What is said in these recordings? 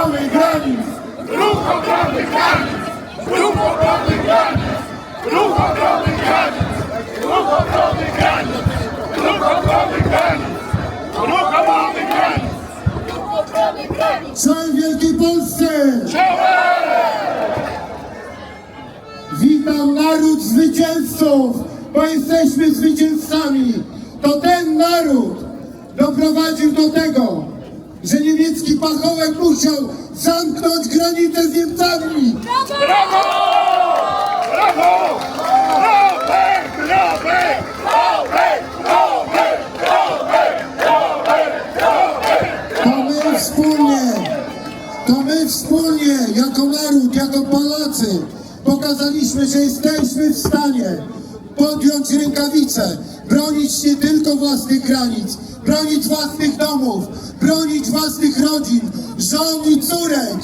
obrony granic! Ruch obrony granic! Ruch obrony granic! Ruch obrony granic! Ruch obrony granic! Ruch obrony granic! Ruch obrony granic! obrony granic. Czołem Wielkiej Polsce! Witam naród zwycięzców, bo jesteśmy zwycięzcami. To ten naród doprowadził do tego, że niemiecki pachołek musiał zamknąć granicę z Niemcami. Brawo! Brawo! Robert! Robert! Robert! Robert! Robert! Robert! To my wspólnie, to my wspólnie, jako naród, jako Polacy, pokazaliśmy, że jesteśmy w stanie podjąć rękawice, bronić nie tylko własnych granic, bronić własnych domów, bronić własnych rodzin, żon i córek.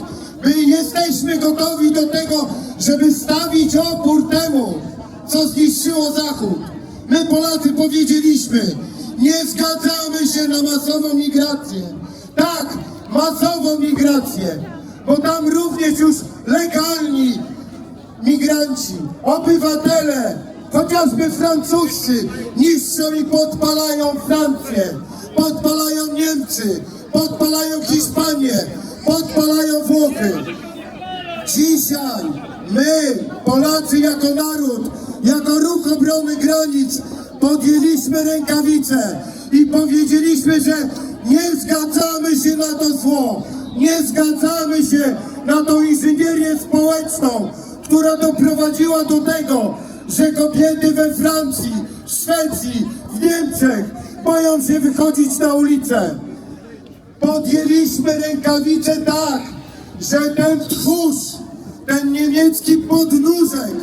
My jesteśmy gotowi do tego, żeby stawić opór temu, co zniszczyło Zachód. My Polacy powiedzieliśmy, nie zgadzamy się na masową migrację. Tak, masową migrację, bo tam również już legalni migranci, obywatele, chociażby francuscy, niszczą i podpalają Francję, podpalają Niemcy, podpalają Hiszpanię, podpalają Włochy. Dzisiaj my, Polacy jako naród, jako ruch obrony granic, podjęliśmy rękawice i powiedzieliśmy, że nie zgadzamy się na to zło, nie zgadzamy się na tą inżynierię społeczną, która doprowadziła do tego, że kobiety we Francji, Szwecji, w Niemczech boją się wychodzić na ulicę. Podjęliśmy rękawice tak, że ten tchórz, ten niemiecki podnóżek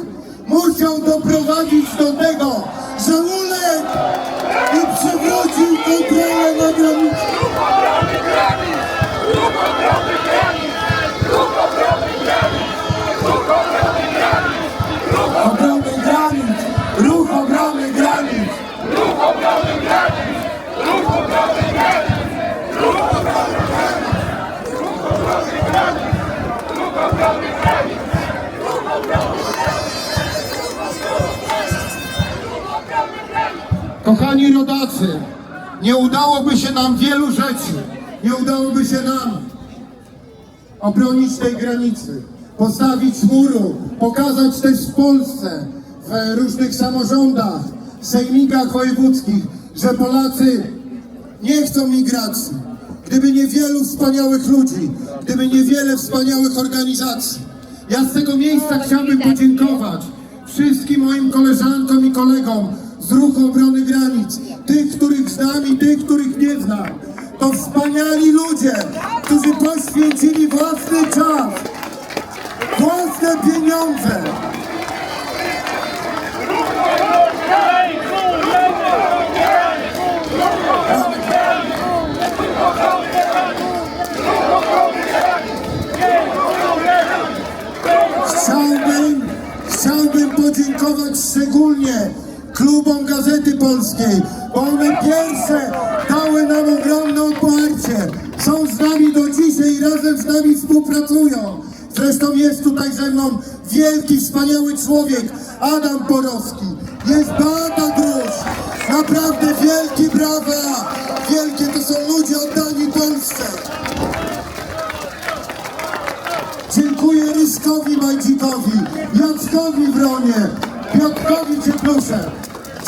musiał doprowadzić do tego, że uległ i przywrócił kontrolę na. Ruch obrony granic! Ruch obrony Kochani rodacy, nie udałoby się nam wielu rzeczy. Nie udałoby się nam obronić tej granicy, postawić muru, pokazać też w Polsce, w różnych samorządach, sejmikach wojewódzkich, że Polacy nie chcą migracji. Gdyby nie wielu wspaniałych ludzi, gdyby nie wiele wspaniałych organizacji. Ja z tego miejsca chciałbym podziękować wszystkim moim koleżankom i kolegom z ruchu obrony granic, tych, których znam i tych, których nie znam. To wspaniali ludzie, którzy poświęcili własny czas, własne pieniądze. Chciałbym, chciałbym podziękować szczególnie klubom Gazety Polskiej, bo one pierwsze dały nam ogromne oparcie. Są z nami do dzisiaj i razem z nami współpracują. Zresztą jest tutaj ze mną wielki, wspaniały człowiek, Adam Porowski. Jest Beata Grusz. Naprawdę wielki brawa. Wielkie to są ludzie oddani Polsce. Dziękuję Ryszkowi Majdzikowi, 5 plusem.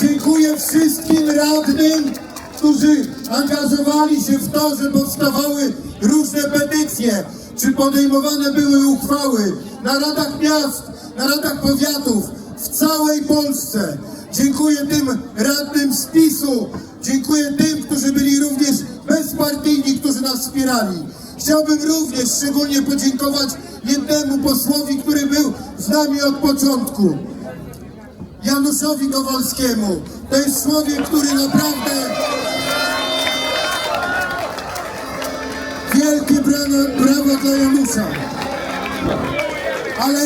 Dziękuję wszystkim radnym, którzy angażowali się w to, że powstawały różne petycje, czy podejmowane były uchwały na radach miast, na radach powiatów, w całej Polsce. Dziękuję tym radnym z PiSu, dziękuję tym, którzy byli również bezpartyjni, którzy nas wspierali. Chciałbym również szczególnie podziękować jednemu posłowi, który był z nami od początku. Januszowi Kowalskiemu. To jest człowiek, który naprawdę wielkie brawo, brawo dla Janusza. Ale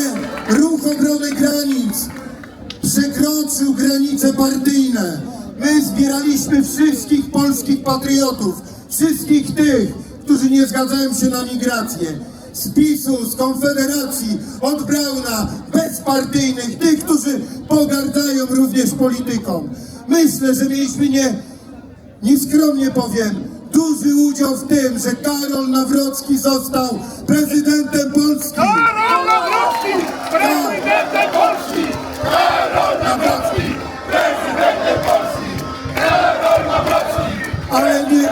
ruch obrony granic przekroczył granice partyjne. My zbieraliśmy wszystkich polskich patriotów, wszystkich tych, którzy nie zgadzają się na migrację. Z PiSu, z Konfederacji, od Brauna, bezpartyjnych, tych, którzy pogardzają również polityką. Myślę, że mieliśmy nie, nieskromnie powiem, duży udział w tym, że Karol Nawrocki został prezydentem Polski. Karol Nawrocki, prezydentem Polski! Karol Nawrocki, prezydentem Polski! Karol Nawrocki! Ale nie,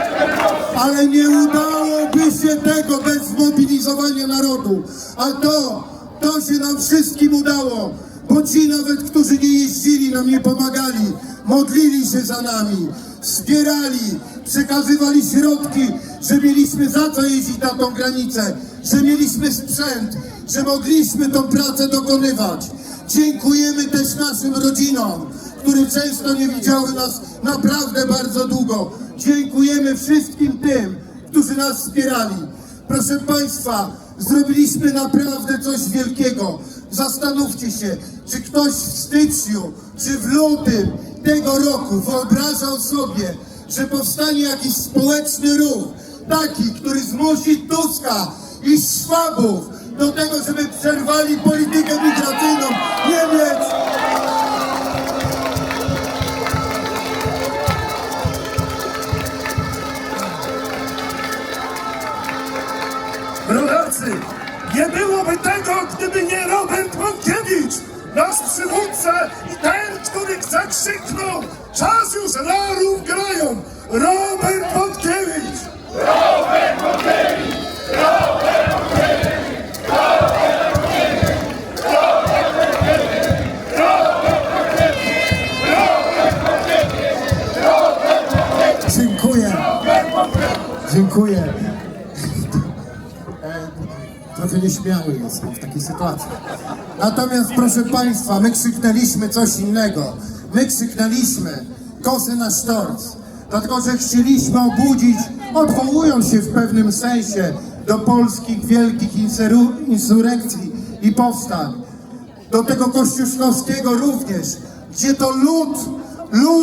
ale nie udałoby się tego bez zmobilizowania narodu. A to, to się nam wszystkim udało, bo ci nawet, którzy nie jeździli, nam nie pomagali, modlili się za nami, wspierali, przekazywali środki, że mieliśmy za co jeździć na tą granicę, że mieliśmy sprzęt, że mogliśmy tą pracę dokonywać. Dziękujemy też naszym rodzinom, które często nie widziały nas naprawdę bardzo długo. Dziękujemy wszystkim tym, którzy nas wspierali. Proszę Państwa, zrobiliśmy naprawdę coś wielkiego. Zastanówcie się, czy ktoś w styczniu, czy w lutym tego roku wyobrażał sobie, że powstanie jakiś społeczny ruch, taki, który zmusi Tuska i Szwabów do tego, żeby przerwali politykę migracyjną Niemiec, nasz przywódca i ten, który zakrzyknął czas już larum grają. Robert Monkiewicz! Dziękuję. Dziękuję. E, Trochę nieśmiały jestem w takiej sytuacji. Natomiast proszę Państwa, my krzyknęliśmy coś innego. My krzyknęliśmy kosę na sztorc. Dlatego, że chcieliśmy obudzić, odwołując się w pewnym sensie do polskich wielkich insurekcji i powstań. Do tego kościuszkowskiego również, gdzie to lud, lud